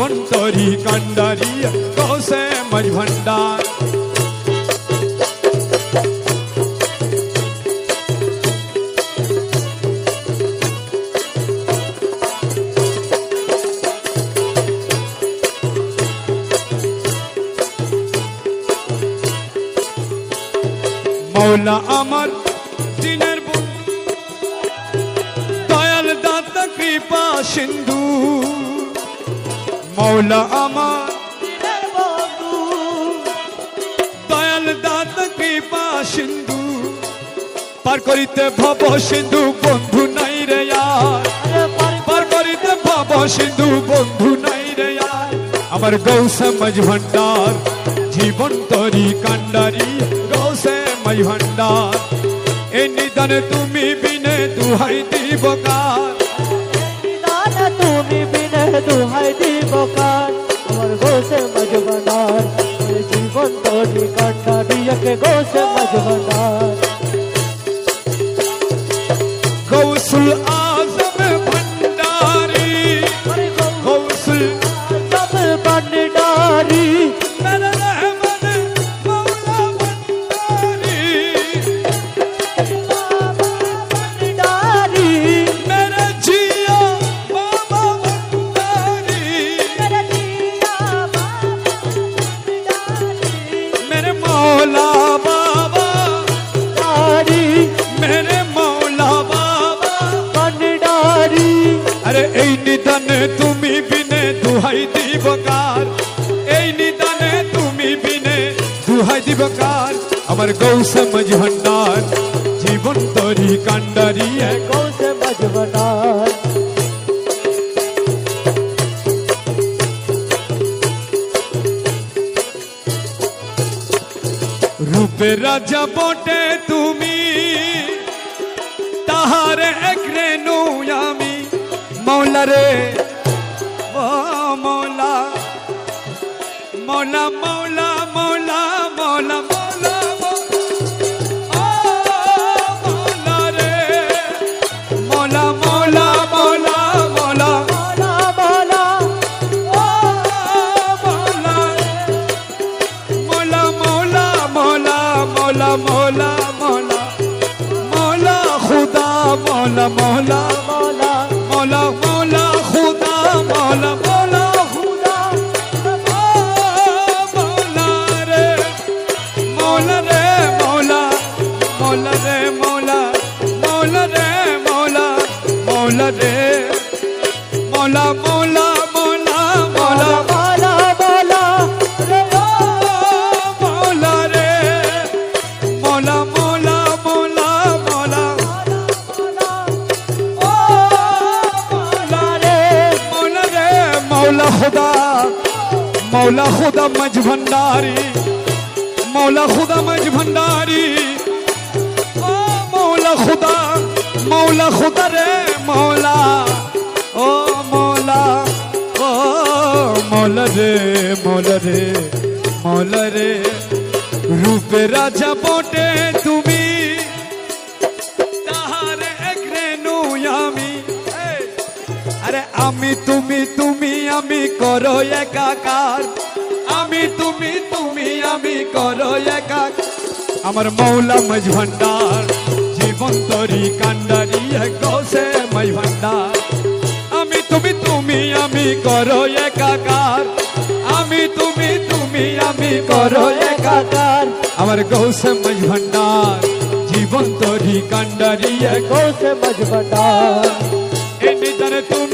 জীবন তরি কান্ডারি গৌসে মাঝ ভান্ডার মৌলা আমার দিনের বন্ধু দয়াল দাতা কৃপা সিন্ধু মৌলা আমার। দয়াল দাতা কৃপা সিন্ধু। পার করিতে ভব সিন্ধু বন্ধু নাই রে পার করিতে ভব সিন্ধু বন্ধু নাই রে আমার মজ ভণ্ডার জীবন তরি কান্ডারি মজ ভণ্ডার এই নিদানে তুমি বিনে দুহাই দিব কার। দুহাই দিব কার আমার গোসে মজবনার জীবন তো কান্না দিয়কে গোসে মজবনার গৌসুল আজম আরে এই নিদানে তুমি বিনে দুহাই দিবকার এই নিদানে তুমি বিনে দুহাই দিবকার আমার গৌসে মজ ভণ্ডার জীবন তরি কান্ডারি এক গোসে মজবনার রূপে রাজা বটে তুমি রে। ও মৌলা মৌলা মৌলা খুদা মজ ভণ্ডারি মৌলা খুদা মজ ভণ্ডারি ও মৌলা খুদা মৌলা খুদা রে মৌলা ও মৌলা ও মৌলা রে মৌলা রে মৌলা রে রূপে রাজা বটে তুমি তাহার এক রেনু আমি আরে আমি তুমি আমি করো একাকার। আমি তুমি তুমি আমি করো একাকার। আমার মৌলা মজ ভণ্ডার জীবন তরি কান্ডারি গৌসে মজ ভণ্ডার আমি তুমি তুমি আমি করো একাকার। আমি তুমি তুমি আমি করো একাকার। কাকার আমার গৌসে মজ ভণ্ডার জীবন তরি কান্ডারি গোসে মজবনার এই নিদানে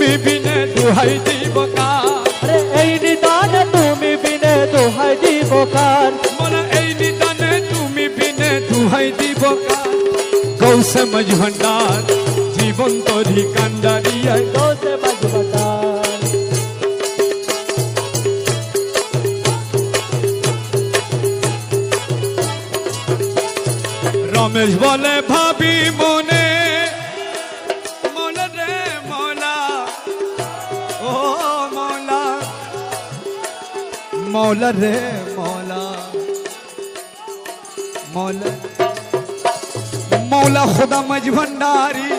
তুমি বিনে দুহাই দিব কার আরে এই নিদানে তুমি বিনে দোহাই দিব কার মোলা এই নিদানে তুমি বিনে দুহাই দিব কার গৌসে মজ ভণ্ডার জীবন তরি কান্ডারি মৌলা রে মৌলা। মৌলা। মৌলা খুদা মজ ভণ্ডারি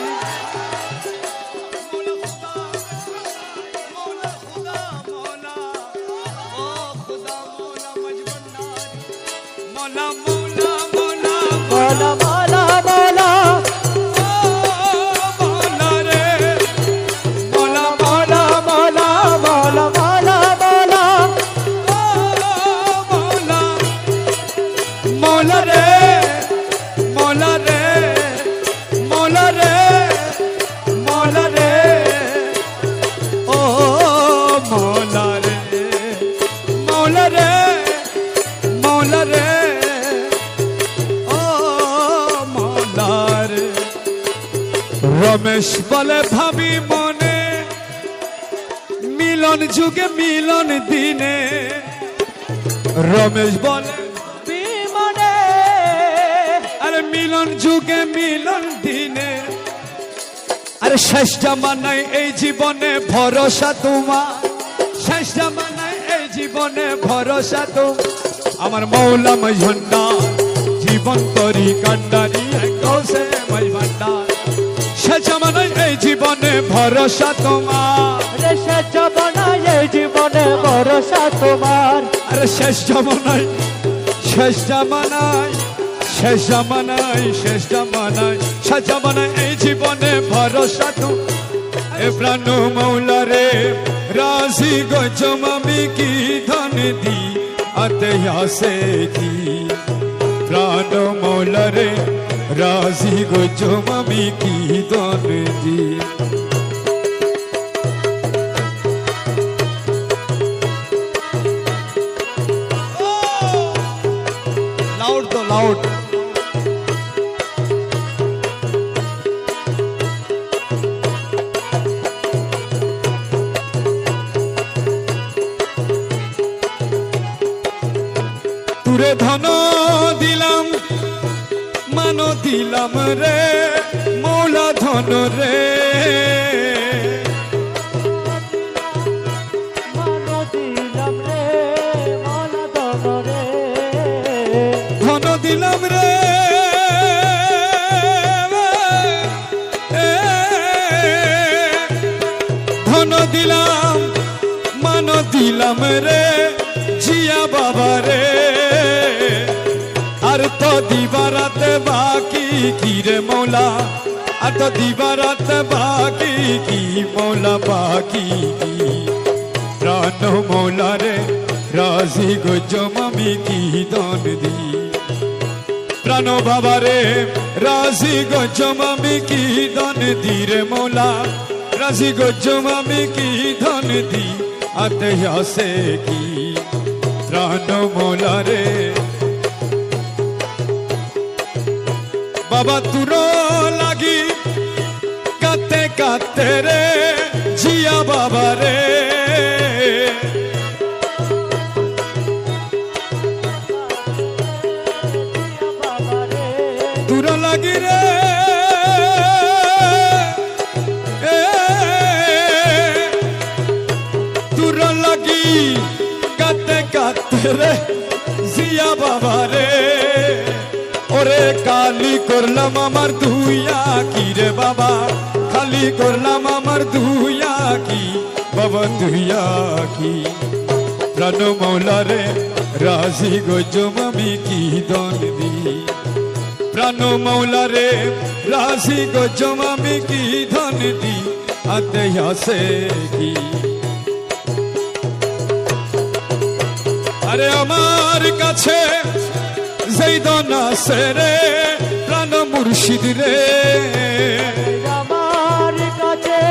মিলন যুগে মিলন দিনে। আরে শেষ জামানায় এই জীবনে ভরসা তোমার। শেষ জামানায় এই জীবনে ভরসা তো আমার মৌলা মজভণ্ডা জীবন তরি কান্ডারি কৌশে মজভণ্ডার শেষ জামানায় এই জীবনে ভরসা তোমার। রেশে জবনায় এই জীবনে ভরসা তোমার। আরে শেষ জামানায় শেষ জামানায় শেষ জামানায় শেষ জামানায় শেষ জামানায় এই জীবনে ভরসা তো। এ প্রাণ মৌলা রে, রাজি গজম আমি কি ধন দি, আতে আসে কি? প্রাণ মৌলা রে, রাজি গজম আমি কি ধন দি। দিবারাতে বাকি কি রে মৌলা? আর তো দিবারাতে বাকি কি মৌলা? বাকি প্রাণ মৌলা রে, রাজি গজম আমি কি দন দি? প্রাণ বাবা রে, রাজি গজম আমি কি দন দি রে মৌলা? রাজি গজম আমি কি ধন দি? আতে আসে কি? প্রাণ মৌলা রে বাবা তুর লাগি কাতে কাতে রে জিয়া বাবা রে। বাবা লাগি রে এ, লাগি কাতে কাতে রে। ওরে কালি করলাম আমার ধুইয়া কি রে বাবা। খালি করলাম আমার দুইয়া কি বাবা দুইয়া কি প্রাণ মৌলা রে, রাজি গজম কি দন দি প্রাণ মৌলা রে রাশি গজম কি ধন দি আতে আসে কি? আরে আমার কাছে যেই দন আসে রে প্রাণ মুর্শিদ রে। আমার কাছে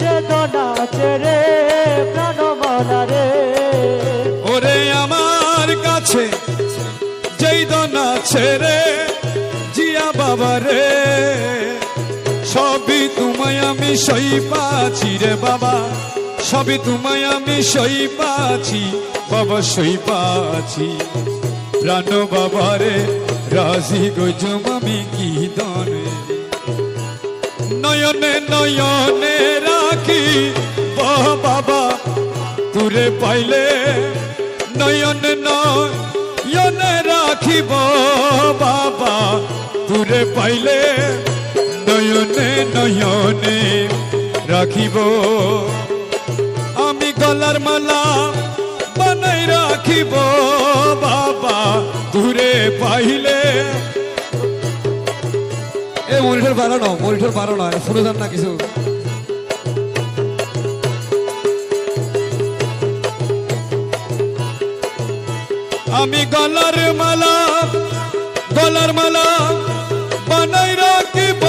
যে দোনাচে রে প্রাণ মনা রে। ওরে আমার কাছে যেই দন রে জিয়া বাবা রে। সবই তোমায় আমি সই পাচ্ছি রে বাবা সবই তোমায় আমি সই পাচ্ছি বাবা সই পাচ্ছি। প্রাণ বাবারে রাজি গজম আমি কি দনে। নয়নে নয়নে রাখি বাবা, তুরে পাইলে। নয়ন নয়নে রাখিব বাবা, তুরে পাইলে। নয়নে নয়নে রাখিব। আমি গলার মালা বানাই রাখিব, বাবা, দূরে পাইলে। এ মনিটর বাড়ানো মনিটর বাড়ানো শুনে যান না কিছু। আমি গলার মালা গলার মালা বানাই রাখিব,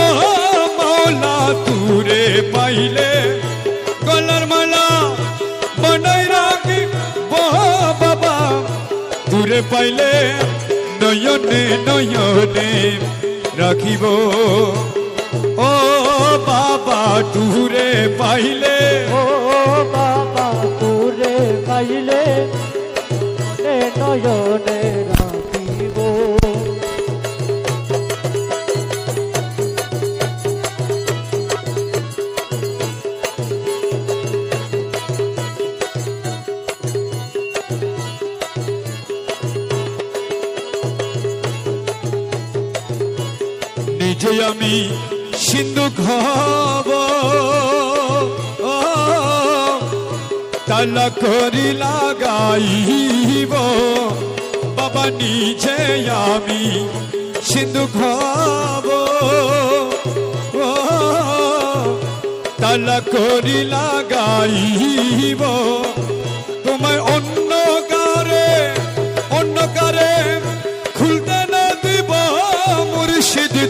মাওলা তুরে পাইলে। তুরে পাইলে নয়নে নয়নে রাখিব। ও বাবা টুরে পাইলে। ও বাবা টুরে পাইলে নয়নে আমি সিন্ধু খাব। তালা করি লাগাইব। বাবা নিজে আমি সিন্ধু খাব। তালা করি লাগাইব।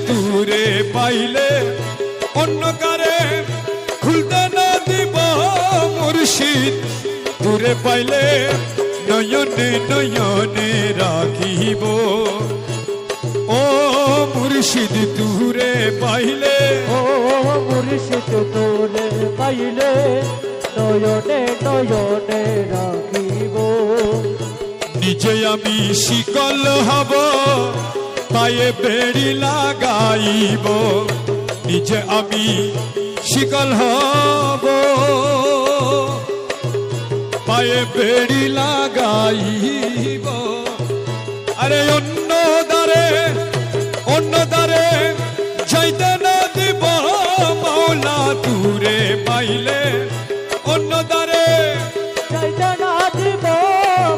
তুরে পাইলে অন্য কারে খুলতে না দিব মুর্শিদ। তুরে পাইলে নয়নে নয়নে রাখিব। ও মুর্শিদ তুরে পাইলে ও মুর্শিদ তোরে পাইলে নয়নে নয়নে রাখিব। নিজে আমি শিকল হব। পায়ে বেড়ি লাগাইব, নিজে আমি শিকল হব। পায়ে বেড়ি লাগাইব। আরে অন্য দ্বারে অন্য দ্বারে যাইতে না দিব, মাওলা দূরে পাইলে। অন্য দ্বারে চাইতানা দিব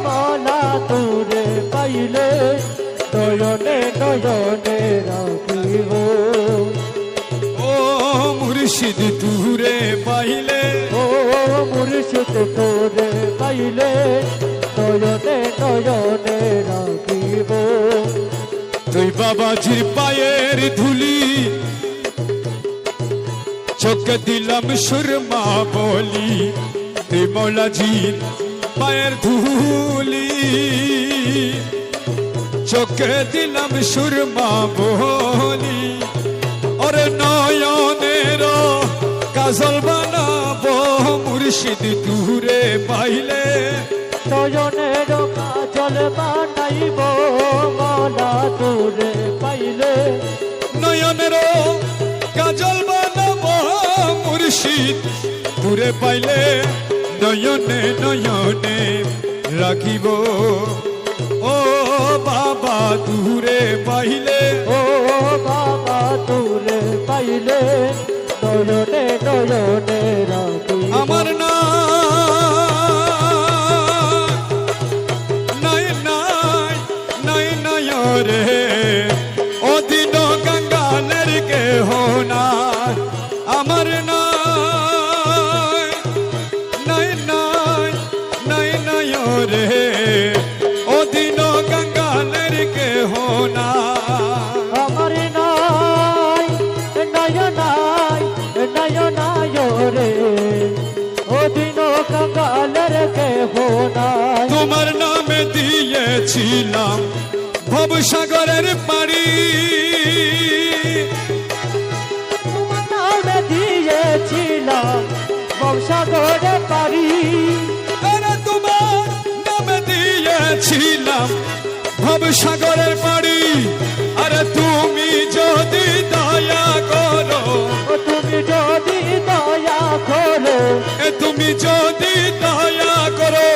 মালা দূরে পাইলে। নয়নে নয়নে রাখিব। ও মুর্শিদ তুরে পাইলে ও মুর্শিদ তোরে পাইলে নয়নে নয়নে রাখিব। তুই বাবাজির পায়ের ধুলি চোখে দিলাম সুরমা বলি তুই মৌলাজির পায়ের ধুলি। চোখে দিলাম সুরমা বলি ওরে নয়নের কাজল বানাবো মুর্শিদ তুরে পাইলে। নয়নের কাজল বানাইব মালা তোরে পাইলে। নয়নের কাজল বানাবো মুর্শিদ দূরে পাইলে। নয়নে নয়নে রাখিব। ও বাবা দূরে পাইলে। ও বাবা দূরে পাইলে নয়নে নয়নে রাখি। আমার দিয়েছিলাম ভবসাগরের পাড়ি। দিয়েছিলাম পারি আরে তোমার নামে দিয়েছিলাম ভব সাগরের পাড়ি। আরে তুমি যদি দয়া করো তুমি যদি দয়া করো তুমি যদি দয়া করো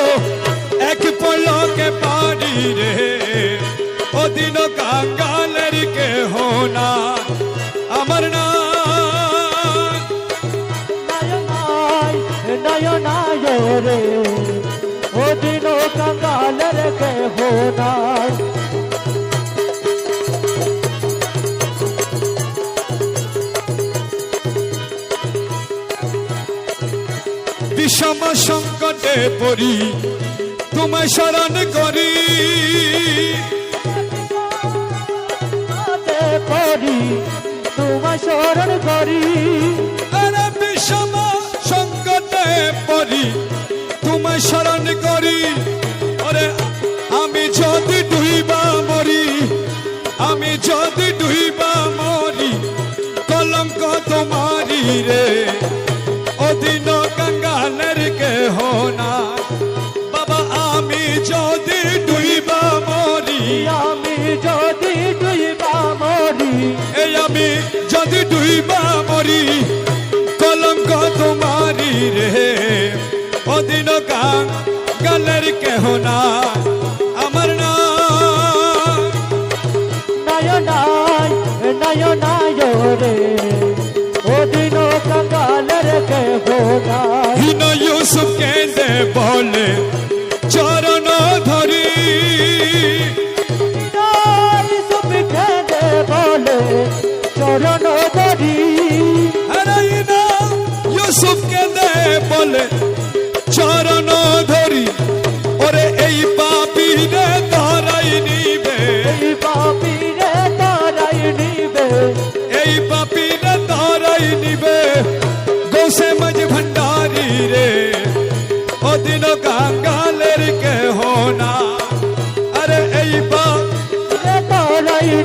পলকে পারি রে ও দিন কাঙ্গালের কে হোনা আমার না নয়নাই নয়নায় রে ও দিন কঙ্গালের কে হোনাই বিষম সংকটে পড়ি তোমায় স্মরণ করি। তোমায় স্মরণ করি। আরে বিষম সংকটে পড়ি তোমায় স্মরণ করি। আরে আমি যদি গালের কেহ না আমার না নয়নাই নয়নায় রে ও দিন কঙ্গালের কে হোনাই হিন ইউসুফ কেঁদে বলে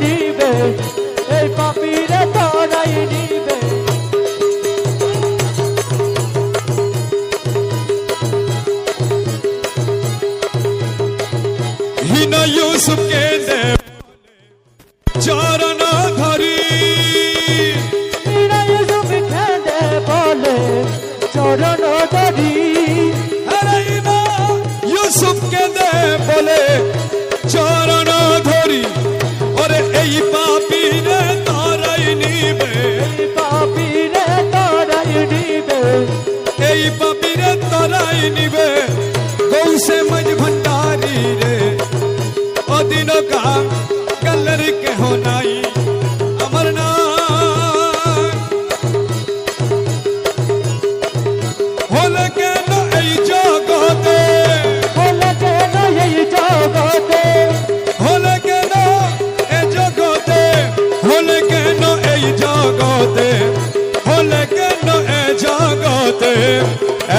নিবে এই পাপিরে তারাই নিবে। হীন ইউসুফ পাপিরে তরাই নিবে।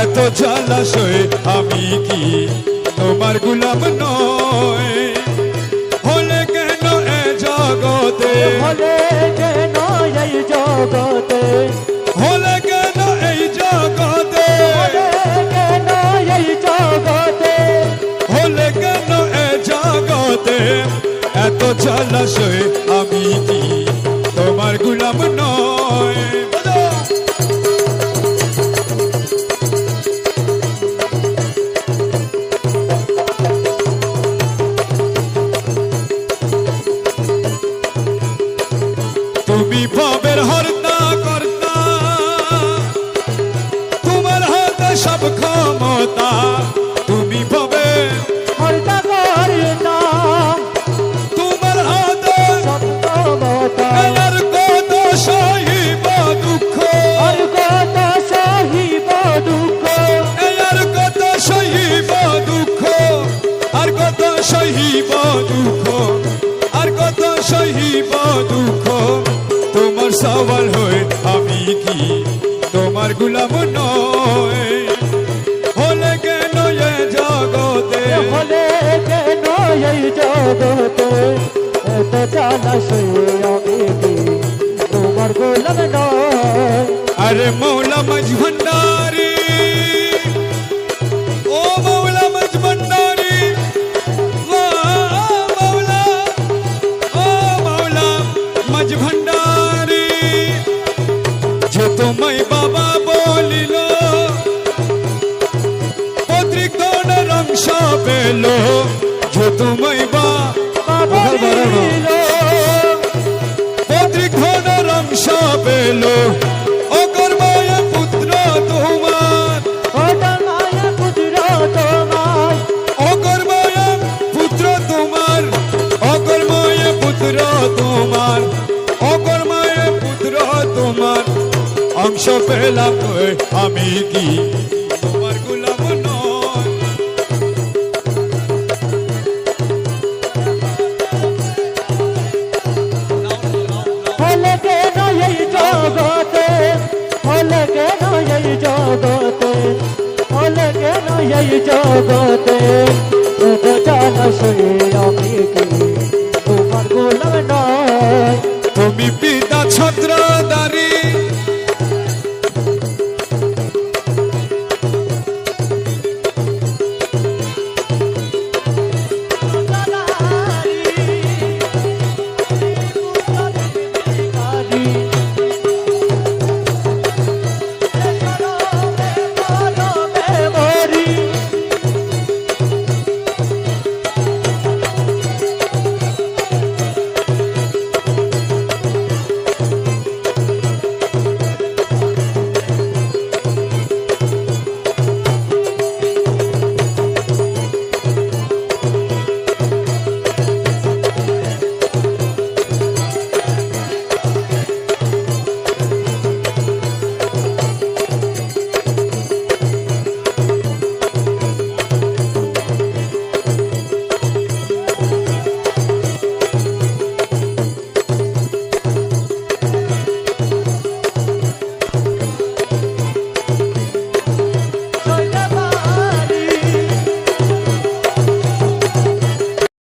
এত জলাশয় আমি কি তোমার গুলাম নয়? হলে কেন এ জগতে? বলে কেন এই জগতে? হলে কেন এই জগতে? কেন এই জগতে? হলে কেন এ জগতে? এত জলাশয় আমি কি তোমার গুলাম কত সহিব দুঃখ? আর কত সহিব দুঃখ? তোমার সওয়াল হয়ে আমি কি? তোমার গুলাম নয়। হলে কেন এ জগতে? হলে কেন এই জগতে? এত জানা সই তোমার গুলাম নয়। আরে মৌলা মজভন্ডার তোমায় বাবা বলিল পত্রিক ধনের অংশ পেল যে তোমায় বাবা। দিল পত্রিক ধনের অংশ পেল। অকর্ময় তোমার। ওটা মায়া পুত্র তোমার। পুত্র তোমার। অংশ পেলাম আমি কি? তোমার গুলাম জগতে অনেকে নয় জগতে অনেকে নয় জগতে। আমি কি তোমার গোলাম নয়। তুমি পিতা ছত্রদারী